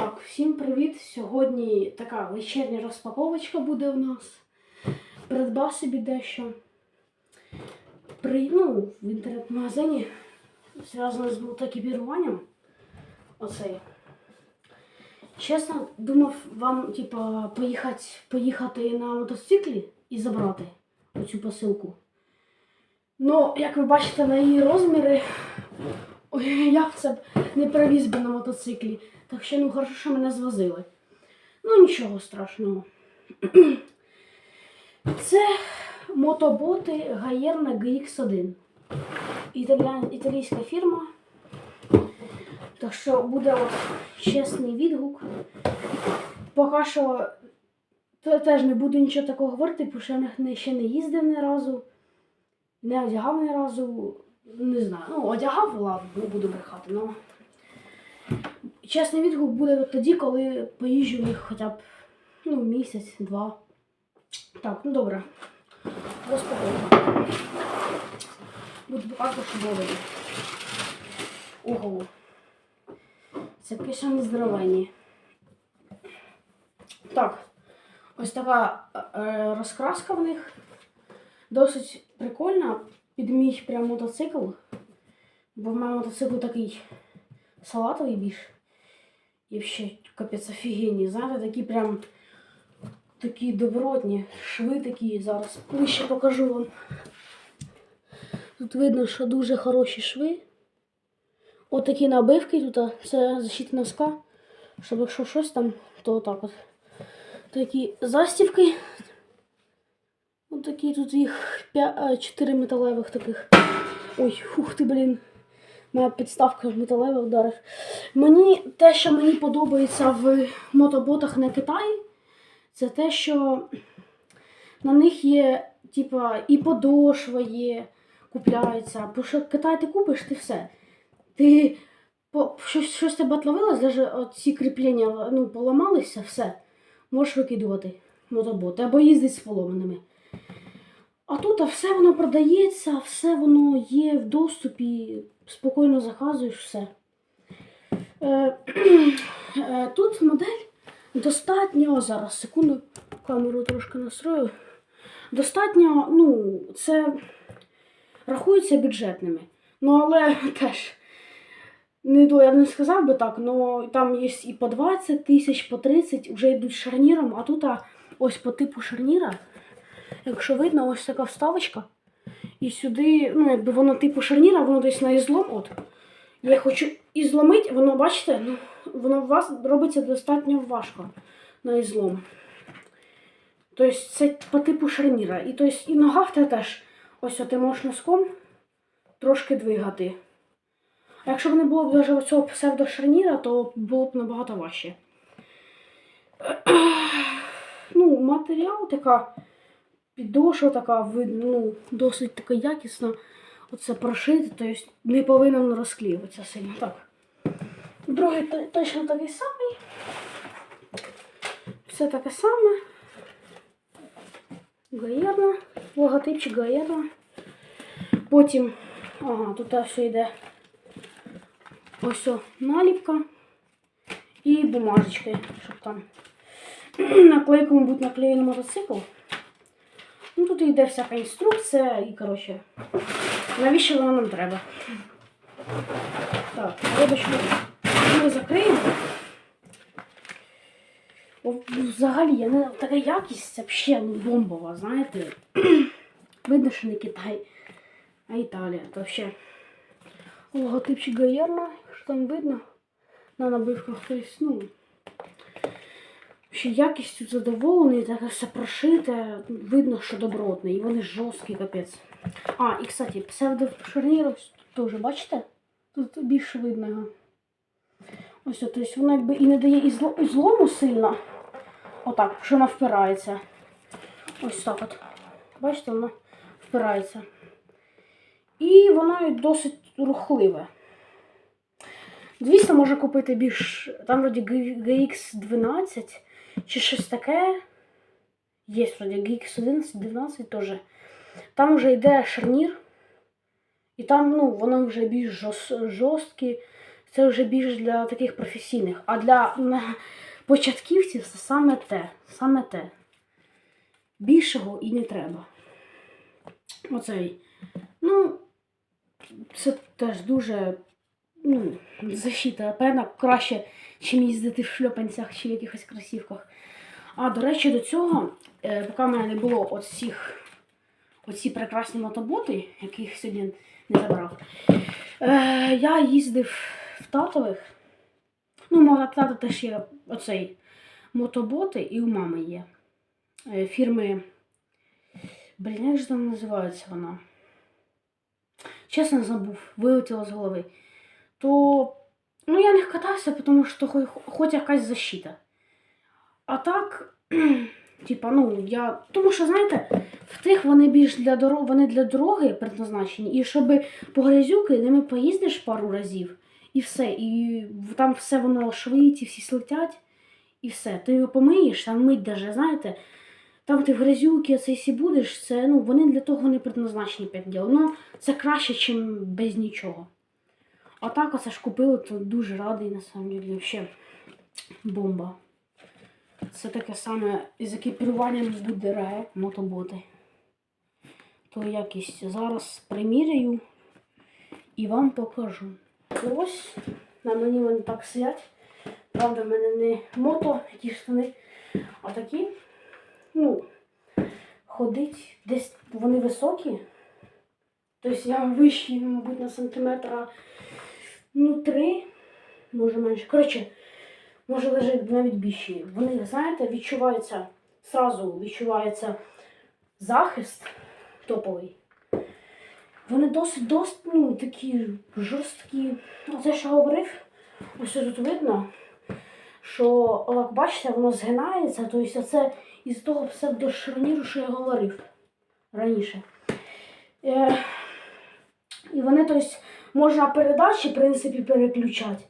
Так, всім привіт! Сьогодні така вечірня розпаковочка буде у нас. Придбав собі дещо. При, ну, в інтернет-магазині зв'язано з мотокіпіруванням. Оцей. Чесно, думав вам, типа, поїхати, поїхати на мотоциклі і забрати оцю посилку. Ну, як ви бачите на її розміри, ой, я б це б не привіз би на мотоциклі. Так що, ну, хорошо, що мене звозили. Ну, нічого страшного. Це мотоботи Гаєрна GX1. Італія... Італійська фірма. Так що буде от чесний відгук. Поки що те- теж не буду нічого такого говорити, бо я не- ще не їздив ні разу, не одягав ні разу. Не знаю. Ну, одягав, ладно, буду брехати, але. Чесний відгук буде тоді, коли поїжджу в них хоча б ну, місяць, два. Так, ну добре. Розпаковка. Буду що було. Ого. Це якісь вони здоровенні. Так. Ось така е, розкраска в них. Досить прикольна. Під мій прям мотоцикл. Бо в мене мотоцикл такий салатовий більш. І ще капець офігенні. Знаєте, такі прям такі добротні. Шви такі зараз. Ближче покажу вам. Тут видно, що дуже хороші шви. Отакі набивки тут, це защита носка. Щоб якщо щось там, то отак от. Такі застівки. Отакі тут їх 4 металевих таких. Ой, фух ти, блін. Моя підставка металева вдарив. Мені те, що мені подобається в мотоботах на Китаї, це те, що на них є, типа, і подошва є, купляється. Бо що Китай ти купиш, ти все. Ти по, щось, щось тебе отловилось, навіть ці кріплення ну, поламалися, все. Можеш викидувати мотоботи або їздити з поломаними. А тут а все воно продається, все воно є в доступі, спокійно заказуєш все. Е, е, тут модель достатньо зараз, секунду, камеру трошки настрою. Достатньо, ну, це рахується бюджетними. Ну, але теж не до, я б не сказав би так, але там є і по 20 тисяч, по 30, вже йдуть шарніром, а тут а, ось по типу шарніра. Якщо видно, ось така вставочка. І сюди, ну, якби воно типу шарніра, воно десь на ізлом. От. Я хочу і воно, бачите, ну, воно у вас робиться достатньо важко на ізлом. Тобто це по типу шарніра. І, тобто, і нога в тебе теж. Ось ти можеш носком трошки двигати. А якщо б не було б навіть цього псевдошарніра, то було б набагато важче. Ну, матеріал така підошва така ну, досить така якісна. Оце прошити, тобто не повинен розклеюватися сильно. Так. Другий точно такий самий. Все таке саме. Гаєрна. Логотипчик Гаєрна. Потім, ага, тут все йде ось наліпка і бумажечки, щоб там наклейку, мабуть, наклеїли мотоцикл. Ну, тут йде всяка інструкція і, коротше, навіщо воно нам треба? Так, коробочку ми закриємо. Взагалі, я не така якість взагалі ну, бомбова, знаєте. Видно, що не Китай, а Італія. То ще логотипчик Гаєрна, що там видно на набивках. Тобто, ну, ще якістю задоволений, таке все прошите, видно, що добротне, і вони жорсткі, капець. А, і, кстати, псевдошарнір ось теж, бачите? Тут більше видно його. Ось, тобто воно якби і не дає і зло- і злому сильно. Отак, що вона впирається. Ось так от. Бачите, воно впирається. І воно досить рухливе. Звісно, може купити більш. Там вроді GX12 чи щось таке. Є вроді GX11, 12 теж. Там вже йде шарнір. І там, ну, воно вже більш жорс- жорсткі, це вже більш для таких професійних. А для початківців це саме те. Саме те. Більшого і не треба. Оцей. Ну, це теж дуже ну, защита. Певно, краще, чим їздити в шльопанцях чи в якихось кросівках. А до речі, до цього, е, поки в мене не було оцих, оці прекрасні мотоботи, яких сьогодні не забрав, е, я їздив в татових. Ну, мого тата теж є оцей мотоботи, і у мами є. Е, фірми. Блін, як же там називається вона? Чесно забув, вилетіло з голови. То ну, я не катався, тому що хоч, якась защита. А так, типа, ну, я. Тому що, знаєте, в тих вони більш для дороги, вони для дороги предназначені. І щоб по грязюки ними поїздиш пару разів, і все. І там все воно швидкі, всі слетять, і все. Ти його помиєш, там мить даже, знаєте. Там ти в грязюки цей сі будеш, це ну, вони для того не предназначені п'ять діл. Ну, це краще, ніж без нічого. А так оце ж купили, то дуже радий, на. Вообще бомба. Це таке саме з екіпіруванням буде мотоботи. То якість зараз приміряю і вам покажу. Ось на мені вони так сидять. Правда, в мене не мото, ті штани, а такі. Ну, ходить десь вони високі. Тобто я вищий, мабуть, на сантиметра ну, три, може менше. Коротше, може лежить навіть більші. Вони, знаєте, відчуваються, зразу відчувається захист топовий. Вони досить, досить ну, такі жорсткі. Оце що говорив, ось тут видно, що, як бачите, воно згинається, тобто це із того псевдошарніру, що я говорив раніше. Е, і вони, тобто, можна передачі, в принципі, переключати.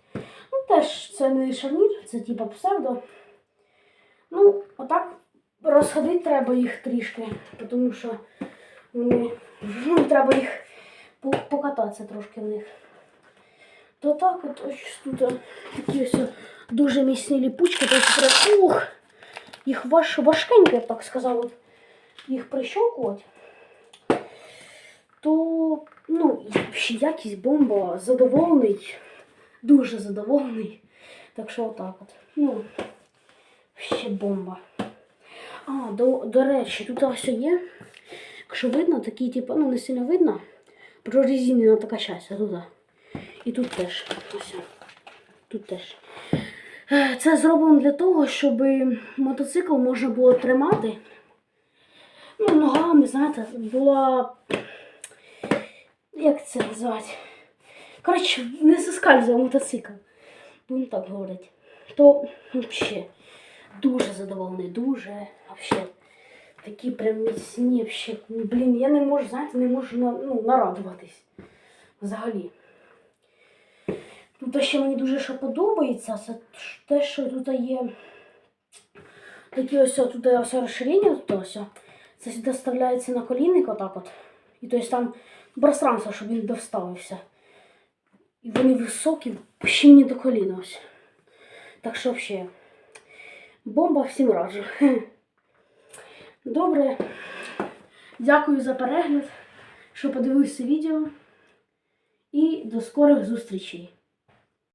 Ну, теж це не шарнір, це типа псевдо. Ну, отак розходити треба їх трішки, тому що вони, ну, треба їх покататися трошки в них. То так от ось тут такі ось дуже міцні ліпучки, тобто ух, їх важ, важкенько, я б так сказав, от, їх прищолкувати. То, ну, якість бомба, задоволений, дуже задоволений. Так що отак от. Ну, ще бомба. А, до, до речі, тут ось є. Якщо видно, такі, типу, ну не сильно видно. Прорезинена така часть, а тут. І тут теж. Ось. Тут теж. Це зроблено для того, щоб мотоцикл можна було тримати. Ну, ногами, знаєте, була. Як це назвати? Коротше, не соскальзує мотоцикл. Будемо так говорити. То взагалі дуже задоволений, дуже вообще. Такі прям міцні, вообще. Блін, я не можу, знаєте, не можу ну, нарадуватись. Взагалі. Тут ще мені дуже що подобається, це те, що тут є такі ось тут ось розширення, тут ось. Це сюди вставляється на колінник отак от. І тобто там пространство, щоб він доставився. І вони високі, ще мені до коліна ось. Так що взагалі. Бомба всім раджу. Добре. Дякую за перегляд, що подивився відео. І до скорих зустрічей.